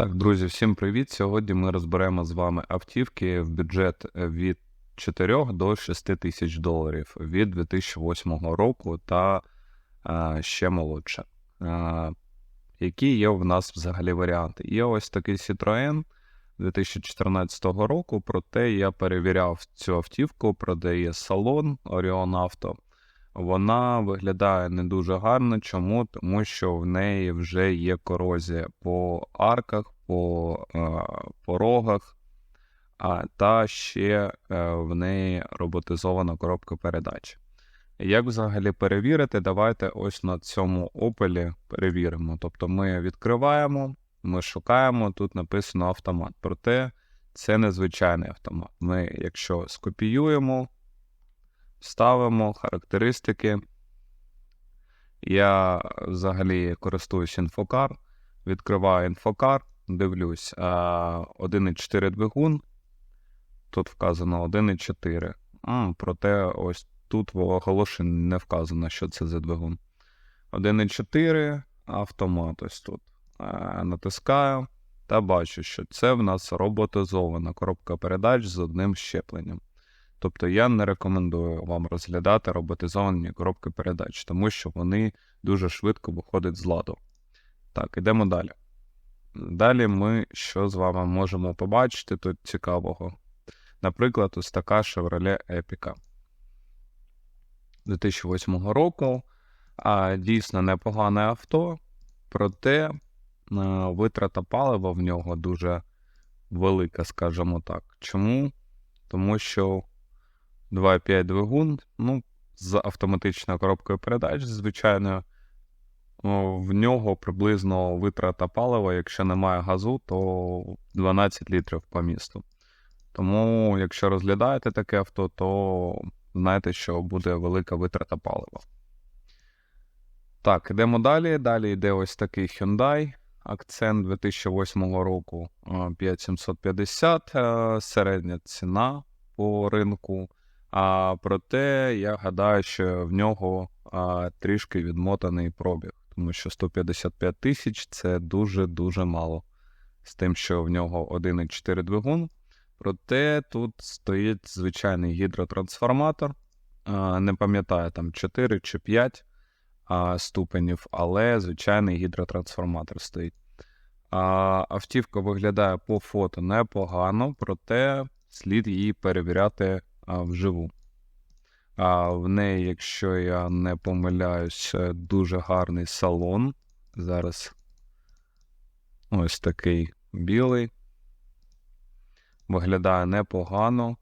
Так, друзі, всім привіт! Сьогодні ми розберемо з вами автівки в бюджет е, від 4 до 6 тисяч доларів від 2008 року та а, ще молодше. А, які є в нас взагалі варіанти? Є ось такий Citroën 2014 року, проте я перевіряв цю автівку, продає салон Orion Auto. Вона виглядає не дуже гарно. Чому? Тому що в неї вже є корозія по арках, по е, порогах, а, та ще е, в неї роботизована коробка передач. Як взагалі перевірити? Давайте ось на цьому опелі перевіримо. Тобто ми відкриваємо, ми шукаємо, тут написано автомат. Проте це незвичайний автомат. Ми, якщо скопіюємо, ставимо характеристики. Я взагалі користуюсь інфокар, відкриваю інфокар, дивлюсь 1,4 двигун. Тут вказано 1,4. Проте ось тут в оголошенні не вказано, що це за двигун. 1,4 автомат ось тут. Натискаю та бачу, що це в нас роботизована коробка передач з одним щепленням. Тобто я не рекомендую вам розглядати роботизовані коробки передач, тому що вони дуже швидко виходять з ладу. Так, ідемо далі. Далі ми що з вами можемо побачити тут цікавого. Наприклад, ось така Chevrolet Epica 2008 року. А, Дійсно непогане авто, проте витрата палива в нього дуже велика, скажімо так. Чому? Тому що 2,5 двигун, ну, з автоматичною коробкою передач, звичайно, в нього приблизно витрата палива, якщо немає газу, то 12 літрів по місту. Тому, якщо розглядаєте таке авто, то знаєте, що буде велика витрата палива. Так, йдемо далі. Далі йде ось такий Hyundai. Акцент 2008 року 5750, е, середня ціна по ринку. А проте я гадаю, що в нього а, трішки відмотаний пробіг, тому що 155 тисяч це дуже-дуже мало. З тим, що в нього 1,4 двигун. Проте тут стоїть звичайний гідротрансформатор. А, не пам'ятаю, там 4 чи 5 а, ступенів, але звичайний гідротрансформатор стоїть. А, Автівка виглядає по фото непогано, проте слід її перевіряти вживу. А В неї, якщо я не помиляюсь, дуже гарний салон. Зараз ось такий білий. Виглядає непогано.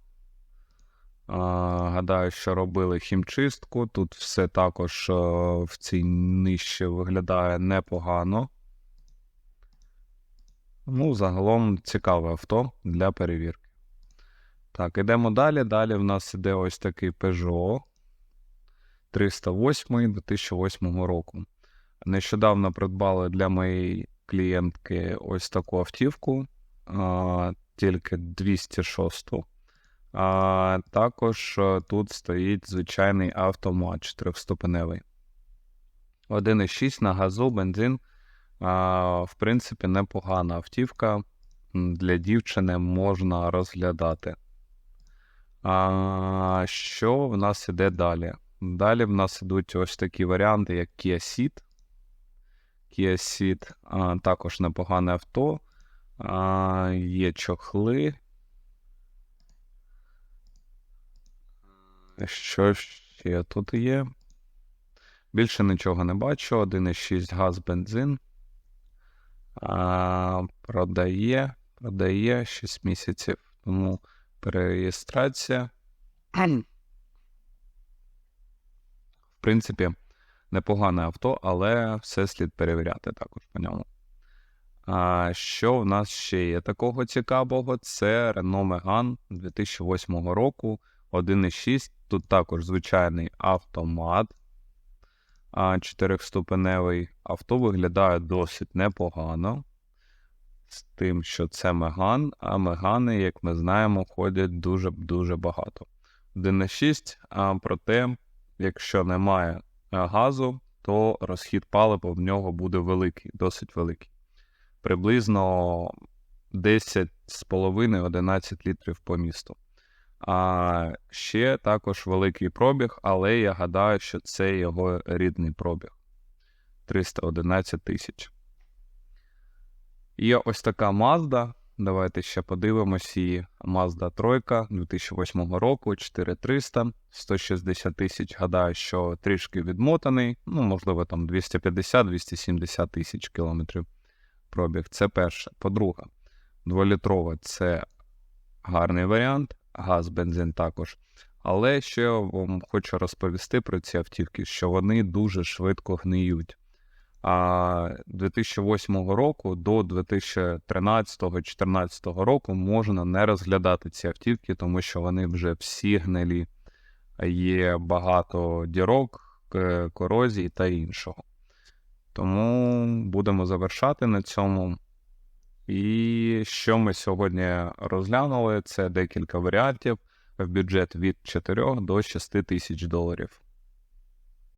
А, Гадаю, що робили хімчистку. Тут все також в цій нижче виглядає непогано. Ну, загалом цікаве авто для перевірки. Так, ідемо далі. Далі в нас іде ось такий Peugeot 308 2008 року. Нещодавно придбали для моєї клієнтки ось таку автівку, а, тільки 206. А, Також тут стоїть звичайний автомат 4-ступеневий. 1,6 на газу, бензин. А, В принципі, непогана автівка. Для дівчини можна розглядати. А, Що в нас іде далі? Далі в нас ідуть ось такі варіанти, як Kia Ceed. Kia Ceed а, також непогане авто. А, Є чохли. Що ще тут є? Більше нічого не бачу. 1,6 газ бензин. А, Продає, продає 6 місяців. Тому перереєстрація. В принципі, непогане авто, але все слід перевіряти також по ньому. А Що в нас ще є такого цікавого? Це Renault Megane 2008 року 1.6. Тут також звичайний автомат. Чотирьохступеневий авто виглядає досить непогано з тим, що це меган, а мегани, як ми знаємо, ходять дуже-дуже багато. 1,6, а проте, якщо немає газу, то розхід палива в нього буде великий, досить великий. приблизно 10,5-11 літрів по місту. А ще також великий пробіг, але я гадаю, що це його рідний пробіг 311 тисяч. Є ось така Mazda. Давайте ще подивимось її. Mazda 3 2008 року, 4300, 160 тисяч. Гадаю, що трішки відмотаний. Ну, можливо, там 250-270 тисяч кілометрів пробіг. Це перше. По-друге, 2-літрова це гарний варіант, газ, бензин також. Але ще вам хочу розповісти про ці автівки, що вони дуже швидко гниють. А 2008 року до 2013-2014 року можна не розглядати ці автівки, тому що вони вже всі гнилі. Є багато дірок, корозій та іншого. Тому будемо завершати на цьому. І що ми сьогодні розглянули, це декілька варіантів в бюджет від 4 до 6 тисяч доларів.